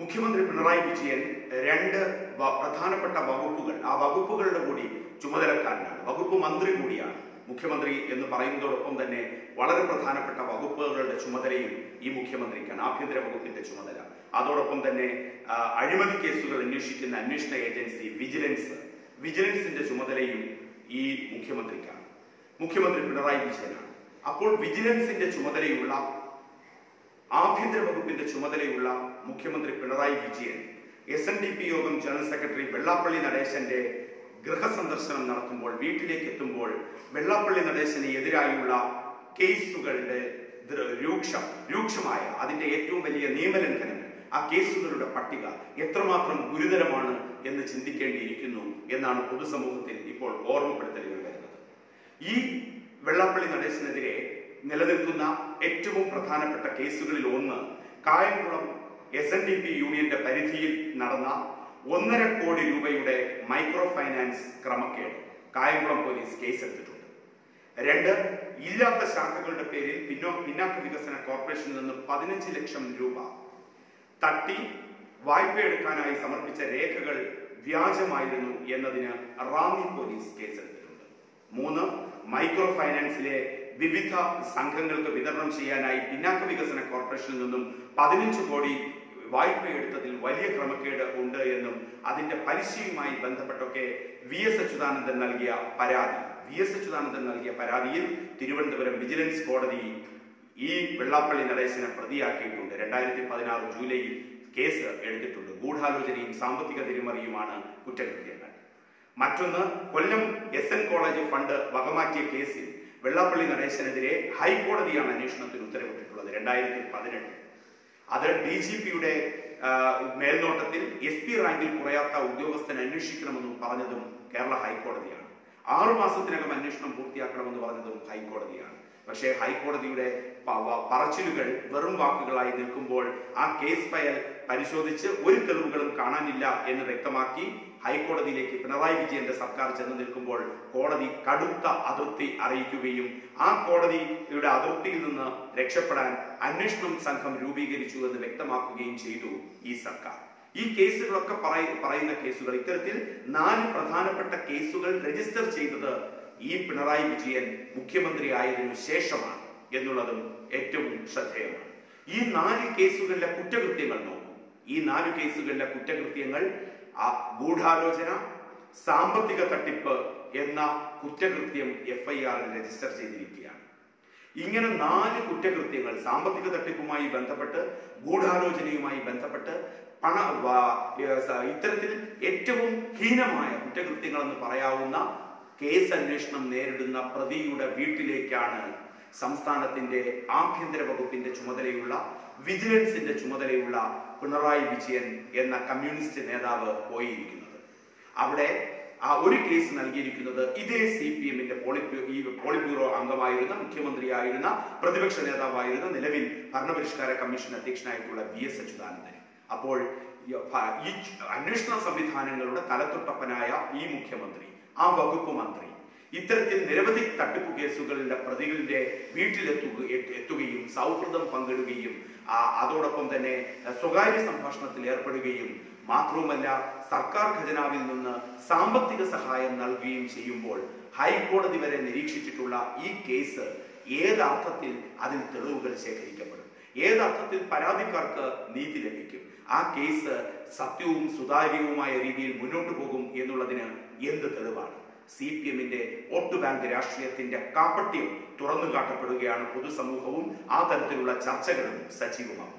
മുഖ്യമന്ത്രി പിണറായി വിജയൻ രണ്ട് പ്രധാനപ്പെട്ട വകുപ്പുകൾ. ആ വകുപ്പുകളുടെ കൂടി ചുമതലക്കാരനാണ്. വകുപ്പ് മന്ത്രി കൂടിയാണ്. മുഖ്യമന്ത്രി എന്ന് പറയുന്നതോടൊപ്പം തന്നെ വളരെ പ്രധാനപ്പെട്ട വകുപ്പുകളുടെ ചുമതലയും ഈ മുഖ്യമന്ത്രിക്കാണ്. ആഭ്യന്തര വകുപ്പിന്റെ ചുമതല. അതോടൊപ്പം തന്നെ അഴിമതി കേസുകൾ അന്വേഷിക്കുന്ന അന്വേഷണ ഏജൻസി വിജിലൻസ്. വിജിലൻസിന്റെ ചുമതലയും ഈ മുഖ്യമന്ത്രിക്കാണ്. മുഖ്യമന്ത്രി പിണറായി വിജയനാണ്. അപ്പോൾ വിജിലൻസിന്റെ ചുമതലയുള്ള ആഭ്യന്തര വകുപ്പിന്റെ ചുമതലയുള്ള മുഖ്യമന്ത്രി Pinarayi Vijayan S N D P യോഗം ജനറൽ സെക്രട്ടറി വെള്ളാപ്പള്ളി നടേശന്റെ ഗൃഹസന്ദർശനം നടത്തുമ്പോൾ വീട്ടിലേക്ക് എത്തുമ്പോൾ വെള്ളാപ്പള്ളി നടേശന് എതിരായുള്ള കേസുകളുടെ രൂക്ഷം രൂക്ഷമായ അതിന്റെ ഏറ്റവും വലിയ നിയമലംഘനങ്ങൾ ആ കേസുകളുടെ പട്ടിക എത്രമാത്രം ഗുരുതരമാണ് എന്ന് ചിന്തിക്കേണ്ടിയിരിക്കുന്നു എന്നാണ് പൊതുസമൂഹത്തിൽ ഇപ്പോൾ ഓർമ്മപ്പെടുത്തലുകൾ വരുന്നത്. ഈ വെള്ളാപ്പള്ളി നടേശനെതിരെ നിലനിൽക്കുന്ന ഏറ്റവും പ്രധാനപ്പെട്ട കേസുകളിൽ ഒന്ന് Kayamkulam S N D P യൂണിയന്റെ പരിധിയിൽ നടന്ന ഒന്നര കോടി രൂപയുടെ മൈക്രോ ഫൈനാൻസ് ക്രമക്കേട് കായംകുളം പോലീസ് കേസെടുത്തിട്ടുണ്ട്. രണ്ട് ഇല്ലാത്ത ശാഖകളുടെ പേരിൽ പിന്നോ പിന്നാക്ക വികസന കോർപ്പറേഷനിൽ നിന്ന് പതിനഞ്ച് ലക്ഷം രൂപ തട്ടി വായ്പ എടുക്കാനായി സമർപ്പിച്ച രേഖകൾ വ്യാജമായിരുന്നു എന്നതിന് റാന്നി പോലീസ് കേസെടുത്തിട്ടുണ്ട്. മൂന്ന് മൈക്രോ ഫൈനാൻസിലെ വിവിധ സംഘങ്ങൾക്ക് വിതരണം ചെയ്യാനായി പിന്നാക്ക വികസന കോർപ്പറേഷനിൽ നിന്നും പതിനഞ്ച് കോടി വായ്പ എടുത്തതിൽ വലിയ ക്രമക്കേട് ഉണ്ട് എന്നും അതിന്റെ പലിശയുമായി ബന്ധപ്പെട്ടൊക്കെ വി എസ് അച്യുതാനന്ദൻ നൽകിയ പരാതി. വി എസ് അച്യുതാനന്ദൻ നൽകിയ പരാതിയിൽ തിരുവനന്തപുരം വിജിലൻസ് കോടതി ഈ വെള്ളാപ്പള്ളി നടേശനെ പ്രതിയാക്കിയിട്ടുണ്ട്. രണ്ടായിരത്തി പതിനാറ് ജൂലൈയിൽ കേസ് എടുത്തിട്ടുണ്ട്. ഗൂഢാലോചനയും സാമ്പത്തിക തിരിമറിയുമാണ് കുറ്റകൃത്യങ്ങൾ. മറ്റൊന്ന് Kollam S N college fund വകമാറ്റിയ കേസിൽ വെള്ളാപ്പള്ളി നടേശനെതിരെ ഹൈക്കോടതിയാണ് അന്വേഷണത്തിന് ഉത്തരവിട്ടിട്ടുള്ളത് രണ്ടായിരത്തി പതിനെട്ട് അത് ഡി ജി പിയുടെ മേൽനോട്ടത്തിൽ എസ് പി റാങ്കിൽ കുറയാത്ത ഉദ്യോഗസ്ഥൻ അന്വേഷിക്കണമെന്നും പറഞ്ഞതും കേരള ഹൈക്കോടതിയാണ്. ആറു മാസത്തിനകം അന്വേഷണം പൂർത്തിയാക്കണമെന്ന് പറഞ്ഞതും ഹൈക്കോടതിയാണ്. പക്ഷേ ഹൈക്കോടതിയുടെ പറച്ചിലുകൾ വെറും വാക്കുകളായി നിൽക്കുമ്പോൾ ആ കേസ് ഫയൽ പരിശോധിച്ച് ഒരു തെളിവുകളും കാണാനില്ല എന്ന് വ്യക്തമാക്കി ഹൈക്കോടതിയിലേക്ക് പിണറായി വിജയന്റെ സർക്കാർ ചെന്ന് നിൽക്കുമ്പോൾ കോടതി കടുത്ത അതിർത്തി അറിയിക്കുകയും ആ കോടതിയുടെ അതിർത്തിയിൽ നിന്ന് രക്ഷപ്പെടാൻ അന്വേഷണം സംഘം രൂപീകരിച്ചു എന്ന് വ്യക്തമാക്കുകയും ചെയ്തു ഈ സർക്കാർ. ഈ കേസുകളൊക്കെ പറയ- പറയുന്ന കേസുകൾ ഇത്തരത്തിൽ നാല് പ്രധാനപ്പെട്ട കേസുകൾ രജിസ്റ്റർ ചെയ്തത് ഈ പിണറായി വിജയൻ മുഖ്യമന്ത്രി ആയതിനു ശേഷമാണ് എന്നുള്ളതും ഏറ്റവും ശ്രദ്ധേയമാണ്. ഈ നാല് കേസുകളിലെ കുറ്റകൃത്യങ്ങൾ നോക്കും. ഈ നാല് കേസുകളിലെ കുറ്റകൃത്യങ്ങൾ ആ ഗൂഢാലോചന സാമ്പത്തിക തട്ടിപ്പ് എന്ന കുറ്റകൃത്യം എഫ് ഐ ആറിൽ രജിസ്റ്റർ ചെയ്തിരിക്കുകയാണ്. ഇങ്ങനെ നാല് കുറ്റകൃത്യങ്ങൾ സാമ്പത്തിക തട്ടിപ്പുമായി ബന്ധപ്പെട്ട് ഗൂഢാലോചനയുമായി ബന്ധപ്പെട്ട് പണ ഇത്തരത്തിൽ ഏറ്റവും ഹീനമായ കുറ്റകൃത്യങ്ങളെന്ന് പറയാവുന്ന കേസ് അന്വേഷണം നേരിടുന്ന പ്രതിയുടെ വീട്ടിലേക്കാണ് സംസ്ഥാനത്തിന്റെ ആഭ്യന്തര വകുപ്പിന്റെ ചുമതലയുള്ള വിജിലൻസിന്റെ ചുമതലയുള്ള പിണറായി വിജയൻ എന്ന കമ്മ്യൂണിസ്റ്റ് നേതാവ് പോയിരിക്കുന്നത്. അവിടെ ആ ഒരു കേസ് നൽകിയിരിക്കുന്നത് ഇതേ സി പി എമ്മിന്റെ ഈ പോളിറ്റ് അംഗമായിരുന്ന മുഖ്യമന്ത്രിയായിരുന്ന പ്രതിപക്ഷ നേതാവായിരുന്ന നിലവിൽ ഭരണപരിഷ്കാര കമ്മീഷൻ അധ്യക്ഷനായിട്ടുള്ള വി എസ് അച്യുതാനന്ദൻ. അപ്പോൾ ഈ അന്വേഷണ സംവിധാനങ്ങളുടെ തലത്തൊട്ടപ്പനായ ഈ മുഖ്യമന്ത്രി ആ വകുപ്പ് മന്ത്രി ഇത്തരത്തിൽ നിരവധി തട്ടിപ്പ് കേസുകളിലെ പ്രതികളുടെ വീട്ടിലെത്തുക എത്തുകയും സൗഹൃദം പങ്കിടുകയും അതോടൊപ്പം തന്നെ സ്വകാര്യ സംഭാഷണത്തിൽ ഏർപ്പെടുകയും മാത്രവുമല്ല സർക്കാർ ഖജനാവിൽ നിന്ന് സാമ്പത്തിക സഹായം നൽകുകയും ചെയ്യുമ്പോൾ ഹൈക്കോടതി വരെ നിരീക്ഷിച്ചിട്ടുള്ള ഈ കേസ് ഏതർത്ഥത്തിൽ അതിൽ തെളിവുകൾ ശേഖരിക്കപ്പെടും? ഏതർത്ഥത്തിൽ പരാതിക്കാർക്ക് നീതി ലഭിക്കും? ആ കേസ് സത്യവും സുതാര്യവുമായ രീതിയിൽ മുന്നോട്ട് പോകും എന്നുള്ളതിന് എന്ത് തെളിവാണ്? സി പി എമ്മിന്റെ വോട്ട് ബാങ്ക് രാഷ്ട്രീയത്തിന്റെ കാപ്പട്യം തുറന്നു കാട്ടപ്പെടുകയാണ് പൊതുസമൂഹവും ആ തരത്തിലുള്ള ചർച്ചകളും സജീവമാകും